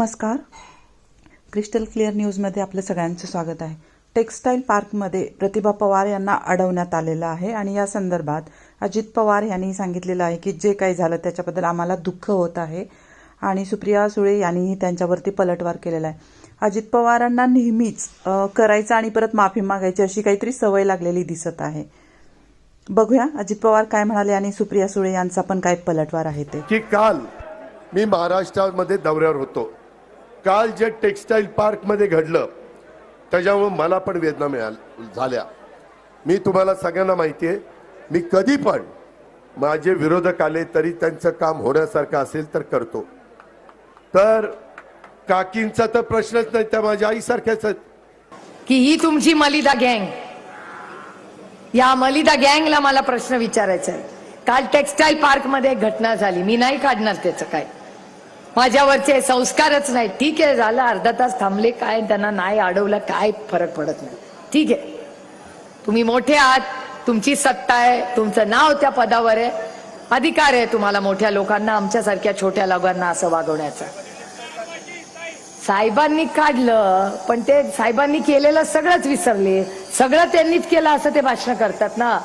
नमस्कार. Crystal clear न्यूजमध्ये आपलं सगळ्यांचं स्वागत आहे. टेक्स्टाईल पार्कमध्ये प्रतिभा पवार यांना अडवण्यात आलेलं आहे आणि या संदर्भात अजित पवार यांनी सांगितलेलं आहे की जे काही झालं त्याच्याबद्दल आम्हाला दुःख होत आहे आणि सुप्रिया सुळे यांनीही त्यांच्यावरती पलटवार केलेला आहे. अजित पवारांना नेहमीच करायचं आणि परत माफी मागायची अशी काहीतरी सवय लागलेली दिसत आहे. बघूया अजित पवार काय म्हणाले आणि सुप्रिया सुळे यांचा पण काय पलटवार आहे ते. की काल मी महाराष्ट्रामध्ये दौऱ्यावर होतो. काल जे टेक्स्टाईल पार्कमध्ये घडलं त्याच्यामुळं मला पण वेदना मिळाल झाल्या. मी तुम्हाला सगळ्यांना माहिती आहे मी कधी पण माझे विरोधक आले तरी त्यांचं काम होण्यासारखं असेल तर करतो. तर काकींचा तर प्रश्नच नाही त्या माझ्या आईसारख्याच की ही तुमची मलिदा गँग. या मलिदा गँगला मला प्रश्न विचारायचा आहे. काल टेक्स्टाईल पार्कमध्ये एक घटना झाली मी नाही काढणार त्याचं काय. माझ्यावरचे संस्कारच नाही. ठीक आहे झालं अर्धा तास थांबले काय त्यांना नाही अडवलं काय फरक पडत नाही. ठीक आहे. तुम्ही मोठे आहात तुमची सत्ता आहे तुमचं नाव त्या पदावर आहे. अधिकार आहे तुम्हाला मोठ्या लोकांना आमच्यासारख्या छोट्या लोकांना असं वागवण्याचा. साहेबांनी काढलं पण ते साहेबांनी केलेलं सगळंच विसरले. सगळं त्यांनीच केलं असं ते भाषण करतात ना.